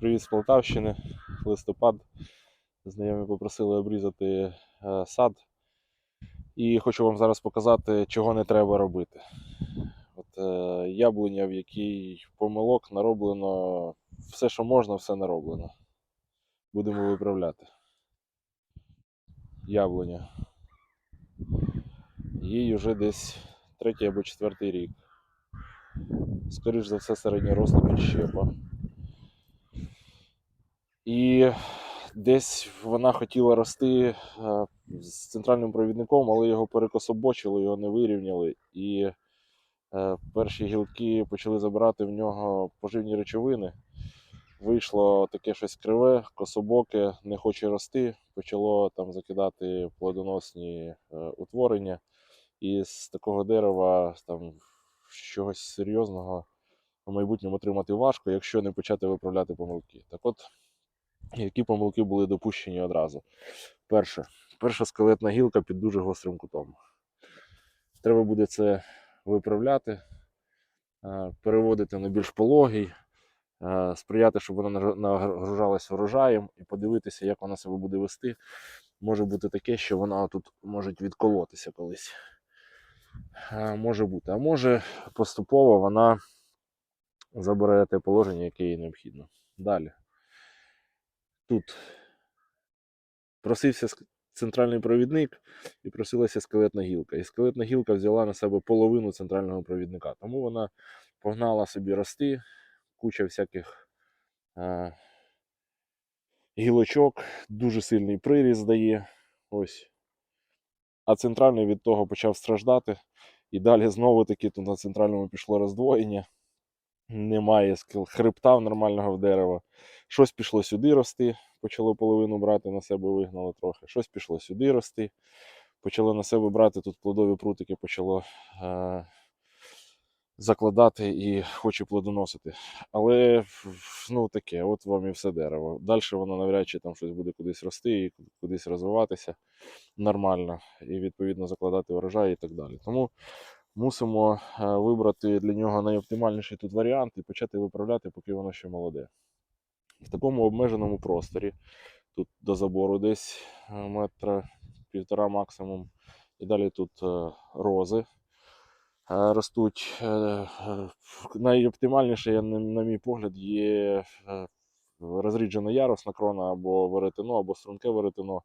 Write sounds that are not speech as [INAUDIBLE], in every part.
Привіт з Полтавщини, листопад. Знайомі попросили обрізати е, сад. І хочу вам зараз показати, чого не треба робити. От, е, яблуня, в якій помилок нароблено все, що можна, все нароблено. Будемо виправляти. Яблуня. Їй вже десь третій або четвертий рік. Скоріш за все, середньоросла підщепа. І десь вона хотіла рости е, з центральним провідником, але його перекособочили, його не вирівняли. І е, перші гілки почали забирати в нього поживні речовини. Вийшло таке щось криве, кособоке, не хоче рости, почало там закидати плодоносні е, утворення. І з такого дерева там чогось серйозного в майбутньому отримати важко, якщо не почати виправляти помилки. Так от, які помилки були допущені одразу? Перше, перша скелетна гілка під дуже гострим кутом. Треба буде це виправляти, е, переводити на більш пологий, е, сприяти, щоб вона нагружалась врожаєм і подивитися, як вона себе буде вести. Може бути таке, що вона тут може відколотися колись. Е, Може бути. А може поступово вона забере те положення, яке їй необхідно. Далі. Тут просився центральний провідник і просилася скелетна гілка. І скелетна гілка взяла на себе половину центрального провідника. Тому вона погнала собі рости, куча всяких е, гілочок, дуже сильний приріст дає. Ось. А центральний від того почав страждати. І далі знову таки тут на центральному пішло роздвоєння. Немає скел- хребта нормального в дерева. Щось пішло сюди рости, почало половину брати на себе, вигнало трохи. Щось пішло сюди рости, почало на себе брати тут плодові прутики, почало е- закладати і хоче плодоносити. Але ну таке, от вам і все дерево. Далі воно навряд чи там щось буде кудись рости і кудись розвиватися нормально, і відповідно закладати врожай і так далі. Тому мусимо е, вибрати для нього найоптимальніший тут варіант і почати виправляти, поки воно ще молоде. В такому обмеженому просторі, тут до забору десь е, метра півтора максимум, і далі тут е, рози ростуть. Найоптимальніше, на мій погляд, є розріджена ярусна крона або веретено, або струнке веретено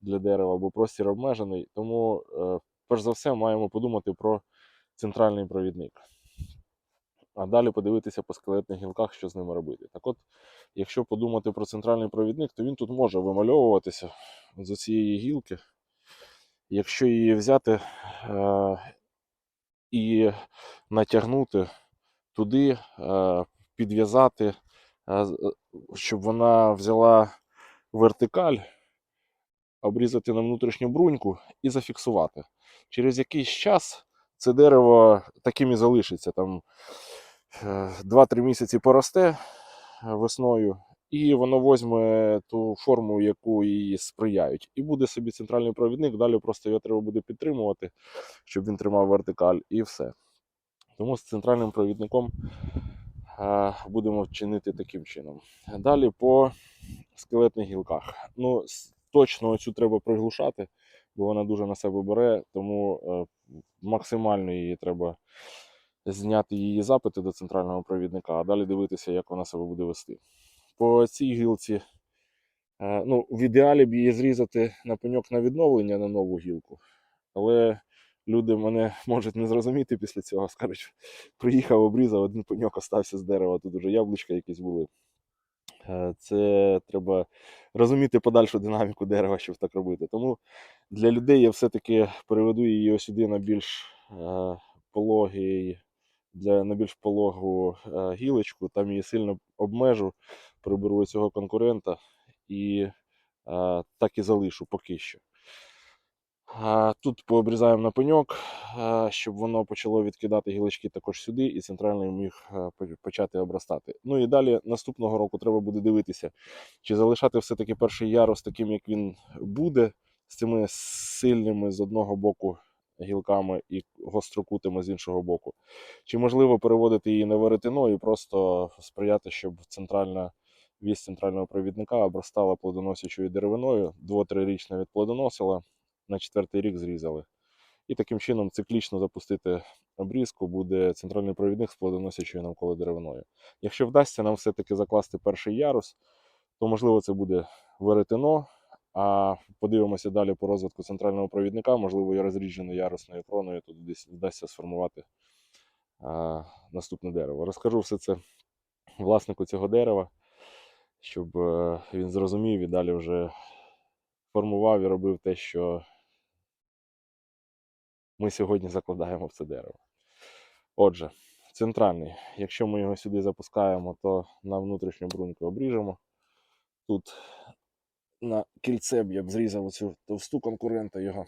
для дерева, бо простір обмежений. Тому, перш за все, маємо подумати про центральний провідник. А далі подивитися по скелетних гілках, що з ними робити. Так от, якщо подумати про центральний провідник, то він тут може вимальовуватися з цієї гілки. Якщо її взяти е, і натягнути туди, е, підв'язати, е, щоб вона взяла вертикаль, обрізати на внутрішню бруньку і зафіксувати. Через якийсь час це дерево таким і залишиться. Там е, 2-3 місяці поросте е, весною, і воно возьме ту форму, яку їй сприяють. І буде собі центральний провідник. Далі просто його треба буде підтримувати, щоб він тримав вертикаль, і все. Тому з центральним провідником е, будемо чинити таким чином. Далі по скелетних гілках. Ну, точно цю треба приглушати, бо вона дуже на себе бере, тому е, максимально її треба зняти її запити до центрального провідника, а далі дивитися, як вона себе буде вести. По цій гілці, е, ну, в ідеалі б її зрізати на пеньок на відновлення на нову гілку. Але люди мене [LAUGHS] можуть не зрозуміти після цього. Скажуть, приїхав, обрізав, один пеньок остався з дерева, тут уже яблучка якісь були. Е, Це треба розуміти подальшу динаміку дерева, щоб так робити. Тому для людей я все-таки переведу її сюди на більш е, пологий, для, на більш пологу е, гілочку, там її сильно обмежу, приберу цього конкурента і е, так і залишу поки що. Тут пообрізаємо на пеньок, щоб воно почало відкидати гілочки також сюди, і центральний міг почати обростати. Ну і далі наступного року треба буде дивитися, чи залишати все-таки перший ярус таким, як він буде, з цими сильними з одного боку гілками і гострокутими з іншого боку. Чи можливо переводити її на веретено і просто сприяти, щоб центральна вісь центрального провідника обростала плодоносячою деревиною, 2-3 річно відплодоносила, на четвертий рік зрізали. І таким чином циклічно запустити обрізку буде центральний провідник з плодоносячою навколо деревиною. Якщо вдасться нам все-таки закласти перший ярус, то можливо це буде веретено, а подивимося далі по розвитку центрального провідника, можливо, і розрідженою ярусною кроною тут десь вдасться сформувати а, наступне дерево. Розкажу все це власнику цього дерева, щоб е, він зрозумів і далі вже формував і робив те, що ми сьогодні закладаємо в це дерево. Отже, центральний. Якщо ми його сюди запускаємо, то на внутрішню бруньку обріжемо. Тут на кільце б я б зрізав оцю товсту конкурента його.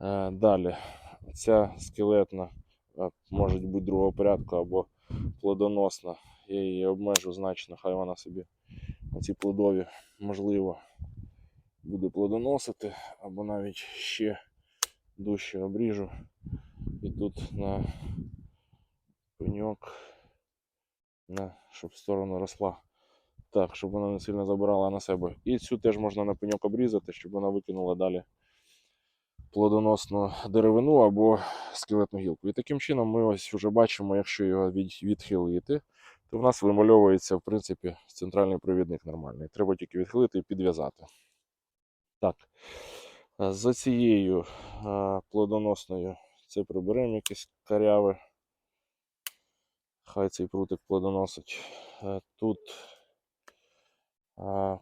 Е, Далі, ця скелетна може бути другого порядку або плодоносна. Я її обмежу значно, хай вона собі оці плодові, можливо, буде плодоносити, або навіть ще дужче обріжу. І тут на пеньок, на, щоб в сторону росла. Так, щоб вона не сильно забирала на себе. І цю теж можна на пеньок обрізати, щоб вона викинула далі плодоносну деревину або скелетну гілку. І таким чином ми ось вже бачимо, якщо його від, відхилити, то в нас вимальовується, в принципі, центральний провідник нормальний. Треба тільки відхилити і підв'язати. Так. За цією плодоносною це приберемо якесь каряве. Хай цей прутик плодоносить. Е, Тут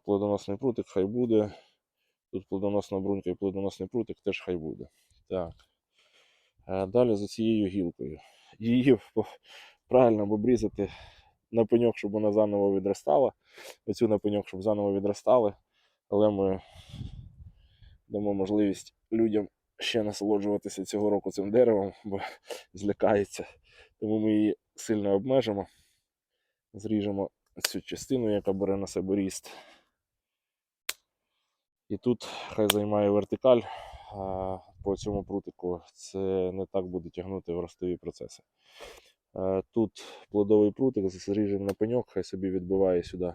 плодоносний прутик хай буде. Тут плодоносна брунька і плодоносний прутик теж хай буде. Так. Е, Далі за цією гілкою. Її правильно обрізати на пеньок, щоб вона заново відростала. Оцю на пеньок, щоб заново відростали. Але ми дамо можливість людям ще насолоджуватися цього року цим деревом, бо злякаються. Тому ми її сильно обмежимо. Зріжемо цю частину, яка бере на себе ріст. І тут хай займає вертикаль по цьому прутику. Це не так буде тягнути в ростові процеси. Тут плодовий прутик зріжемо на пеньок, хай собі відбиває сюди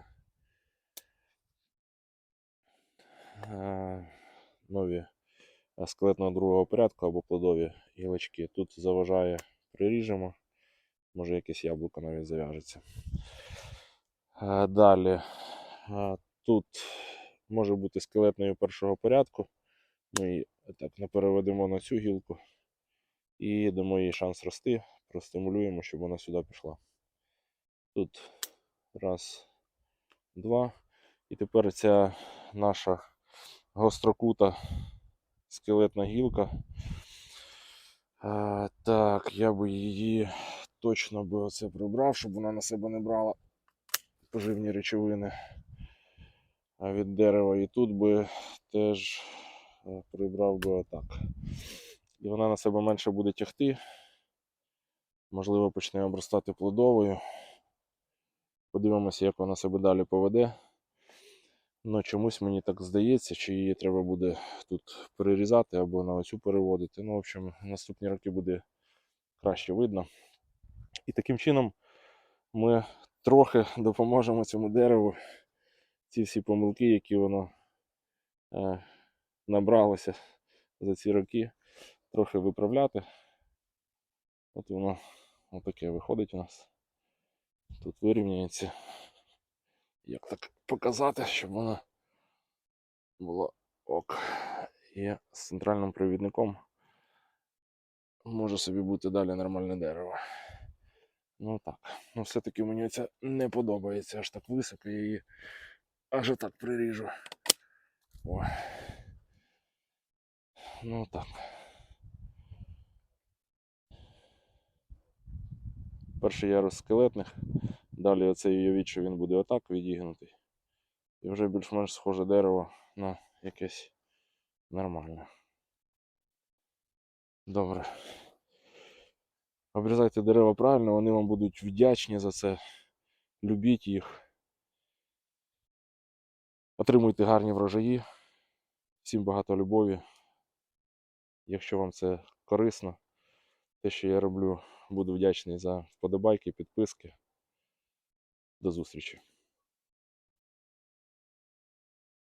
нові скелетного другого порядку або плодові гілочки. Тут заважає, приріжемо. Може якесь яблуко навіть зав'яжеться. Е, Далі. е, Тут може бути скелетною першого порядку. Ми її так не переведемо на цю гілку і дамо їй шанс рости, простимулюємо, щоб вона сюди пішла. Тут раз, два. І тепер ця наша гострокута скелетна гілка. А, так, я би її точно би оце прибрав, щоб вона на себе не брала поживні речовини від дерева. І тут би теж е, прибрав би отак. І вона на себе менше буде тягти. Можливо, почне обростати плодовою. Подивимося, як вона себе далі поведе. Ну, чомусь мені так здається, чи її треба буде тут перерізати або на оцю переводити. Ну, в общем, наступні роки буде краще видно. І таким чином ми трохи допоможемо цьому дереву ці всі помилки, які воно е, набралося за ці роки, трохи виправляти. От воно отаке виходить у нас. Тут вирівняється. Як так показати, щоб воно було ок. І з центральним провідником може собі бути далі нормальне дерево. Ну так. Ну все-таки мені це не подобається аж так високо, я її аж отак приріжу. О. Ну так. Перший ярус скелетних. Далі оцей уявіть, він буде отак відігнутий. І вже більш-менш схоже дерево на якесь нормальне. Добре. Обрізайте дерева правильно, вони вам будуть вдячні за це. Любіть їх. Отримуйте гарні врожаї. Всім багато любові. Якщо вам це корисно, те, що я роблю, Буду вдячний за вподобайки, підписки. До зустрічі.